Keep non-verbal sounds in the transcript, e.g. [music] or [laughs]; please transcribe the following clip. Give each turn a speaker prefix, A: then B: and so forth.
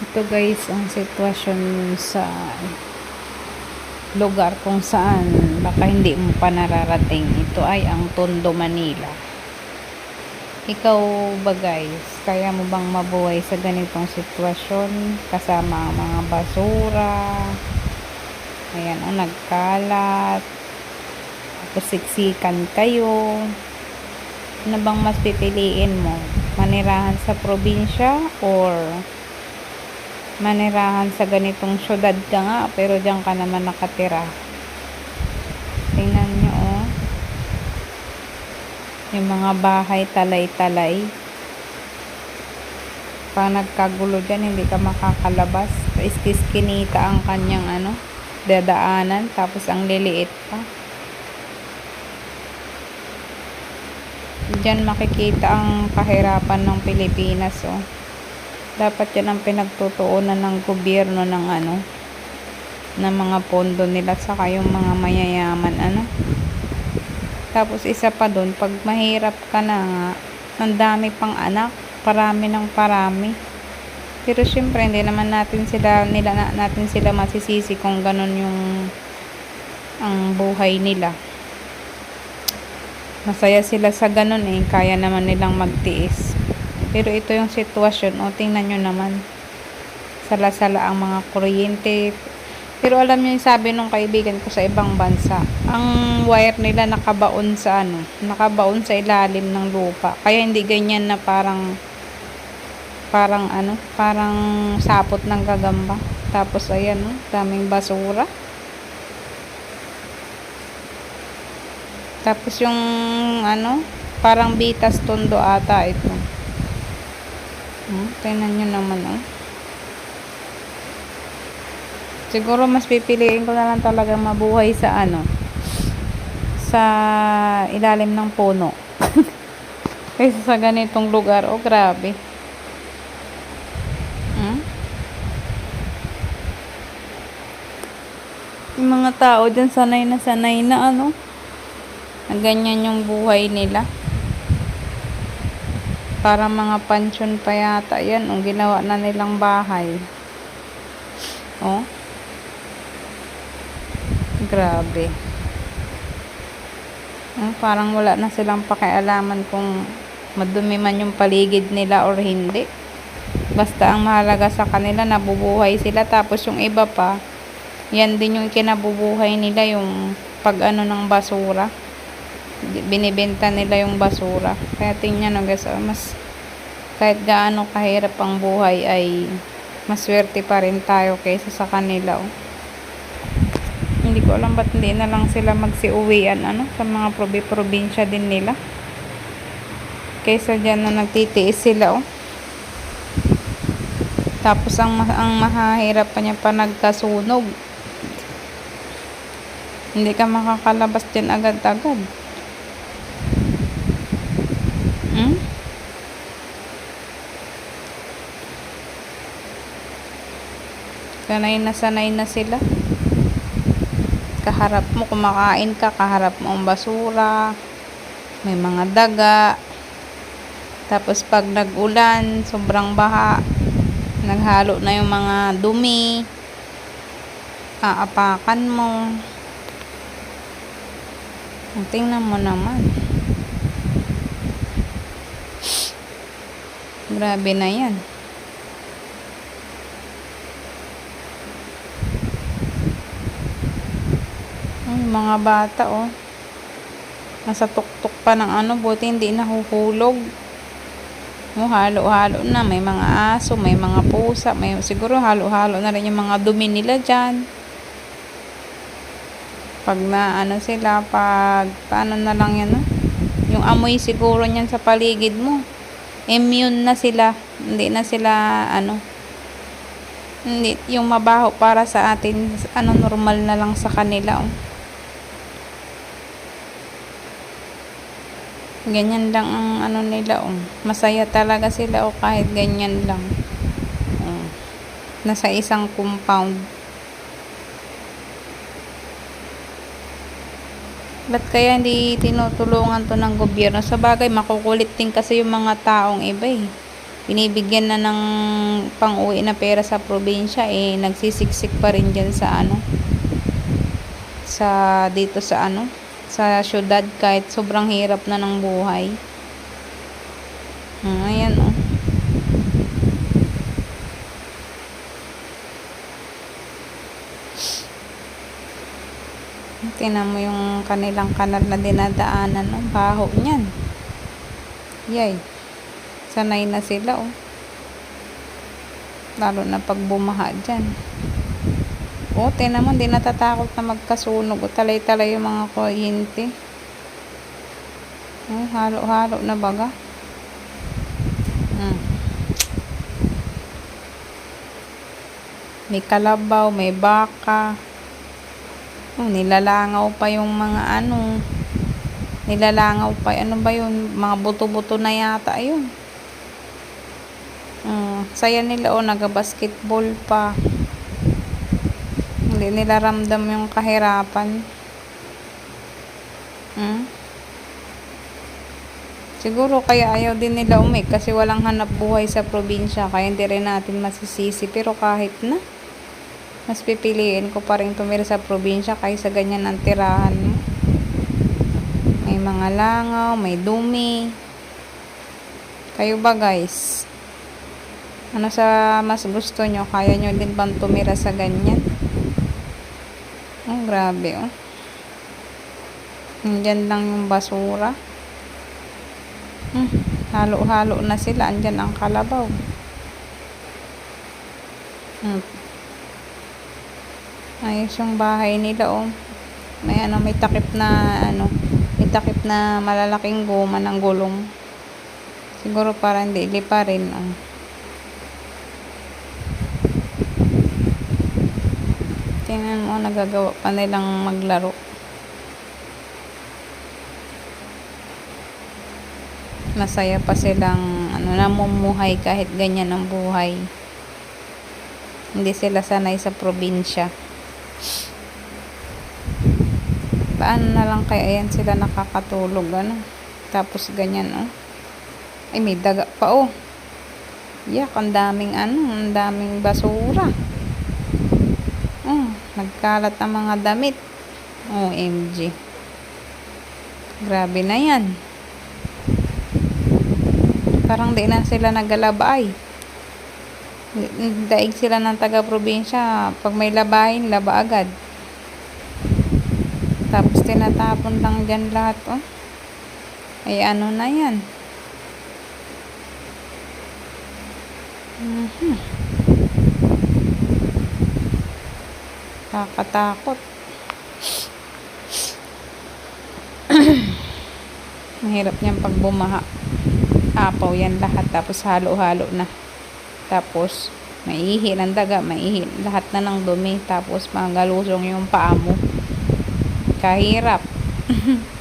A: Ito guys, ang sitwasyon sa lugar kung saan baka hindi mo pa nararating. Ito ay ang Tondo, Manila. Ikaw ba guys, kaya mo bang mabuhay sa ganitong sitwasyon kasama ang mga basura? Ayan, o nagkalat. Tapos siksikan kayo. Ano bang mas pipiliin mo? Manirahan sa probinsya or manirahan sa ganitong syudad ka nga pero diyan ka naman nakatira. Tingnan nyo oh. Yung mga bahay talay-talay. Pag nagkagulo dyan, hindi ka makakalabas. Iskiskinita ang kanyang ano, dadaanan. Tapos ang liliit pa. Diyan makikita ang kahirapan ng Pilipinas oh dapat yan ang pinagtutuunan ng gobyerno ng ano ng mga pondo nila saka yung mga mayayaman ano. Tapos isa pa doon pag mahirap ka na nga ang dami pang anak parami ng parami. Pero syempre hindi naman natin sila nila natin sila masisisi kung ganun yung ang buhay nila. Masaya sila sa ganun eh kaya naman nilang magtiis pero ito yung sitwasyon. O, tingnan nyo naman. Sala-sala ang mga kuryente. Pero alam nyo yung sabi nung kaibigan ko sa ibang bansa. Ang wire nila nakabaon sa ano. Nakabaon sa ilalim ng lupa. Kaya hindi ganyan na parang parang ano. Parang sapot ng gagamba. Tapos ayan no. Daming basura. Tapos yung ano. Parang bitas tondo ata ito. Hmm, tingnan nyo naman, oh. Siguro mas pipiliin ko na lang talaga mabuhay sa ano, sa ilalim ng puno. [laughs] Kaysa sa ganitong lugar. Oh, grabe. Hmm? Yung mga tao dyan sanay na sanay na ano, ganyan yung buhay nila. Para mga pansyon pa yata yan. O, ginawa na nilang bahay. Oh. Grabe. Oh, parang wala na silang pakialaman kung madumi man yung paligid nila or hindi. Basta ang mahalaga sa kanila, nabubuhay sila. Tapos yung iba pa, yan din yung kinabubuhay nila, yung pag ano ng basura binibenta nila yung basura. Kaya tingnan nyo guys, oh, mas kahit gaano kahirap ang buhay ay maswerte pa rin tayo kaysa sa kanila. Oh. Hindi ko alam ba't hindi na lang sila magsiuwian ano, sa mga probi-probinsya din nila. Kaysa dyan na nagtitiis sila. Oh. Tapos ang, ang mahahirap pa niya pa nagkasunog. Hindi ka makakalabas dyan agad-agad. Hmm? Sanay na sanay na sila. Kaharap mo, kumakain ka, kaharap mo ang basura. May mga daga. Tapos pag nag-ulan, sobrang baha. Naghalo na yung mga dumi. Aapakan mo. Tingnan mo naman. Grabe na yan. Ay, mga bata, oh. Nasa tuktok pa ng ano, buti hindi nahuhulog. Oh, halo-halo na. May mga aso, may mga pusa, may, siguro halo-halo na rin yung mga dumi nila dyan. Pag na, ano sila, pag, paano na lang yan, no? Yung amoy siguro niyan sa paligid mo immune na sila. Hindi na sila, ano, hindi, yung mabaho para sa atin, ano, normal na lang sa kanila, oh. Ganyan lang ang ano nila, oh. Masaya talaga sila, oh, kahit ganyan lang. Oh. Nasa isang compound. Ba't kaya hindi tinutulungan to ng gobyerno? Sa bagay, makukulit din kasi yung mga taong iba eh. binibigyan na ng pang-uwi na pera sa probinsya, eh, nagsisiksik pa rin dyan sa ano, sa, dito sa ano, sa syudad kahit sobrang hirap na ng buhay. Hmm, ayan, oh. Tingnan mo yung kanilang kanal na dinadaanan, no? Baho niyan. Yay. Sanay na sila, oh. Lalo na pag bumaha dyan. Oh, tingnan mo, hindi natatakot na magkasunog. O talay-talay yung mga kuryente. Oh, halo-halo na baga. Hmm. May kalabaw, may baka. Oh, nilalangaw pa yung mga ano. Nilalangaw pa. Ano ba yun? Mga buto-buto na yata yun. Mm, saya nila oh, nag-basketball pa. Hindi nila ramdam yung kahirapan. Hmm? Siguro kaya ayaw din nila umik kasi walang hanap buhay sa probinsya kaya hindi rin natin masisisi pero kahit na mas pipiliin ko pa rin tumira sa probinsya kaysa ganyan ang tirahan mo. May mga langaw, may dumi. Kayo ba guys? Ano sa mas gusto nyo? Kaya nyo din bang tumira sa ganyan? Oh, grabe oh. Andyan lang yung basura. Hmm, halo-halo na sila. Andyan ang kalabaw. Hmm. Ayos yung bahay nila oh. May ano, may takip na ano, may takip na malalaking goma ng gulong. Siguro para hindi lipa rin oh. Tingnan mo, nagagawa pa nilang maglaro. Masaya pa silang ano, namumuhay kahit ganyan ang buhay. Hindi sila sanay sa probinsya. Paano na lang kaya yan sila nakakatulog, ano? Tapos ganyan, oh. Ay, may daga pa, oh. Yak, ang daming ano, ang daming basura. Oh, nagkalat ang mga damit. OMG. Grabe na yan. Parang di na sila nagalabay. Daig sila ng taga-probinsya. Pag may labahin, laba agad. Tapos tinatapon lang dyan lahat, oh. Ay, ano na yan. Mhm. Kakatakot. [clears throat] Mahirap niyan pag bumaha. Apaw yan lahat. Tapos halo-halo na. Tapos, maihi ng daga, maihi. Lahat na ng dumi. Tapos, magalusong yung paa mo. Kahirap. [laughs]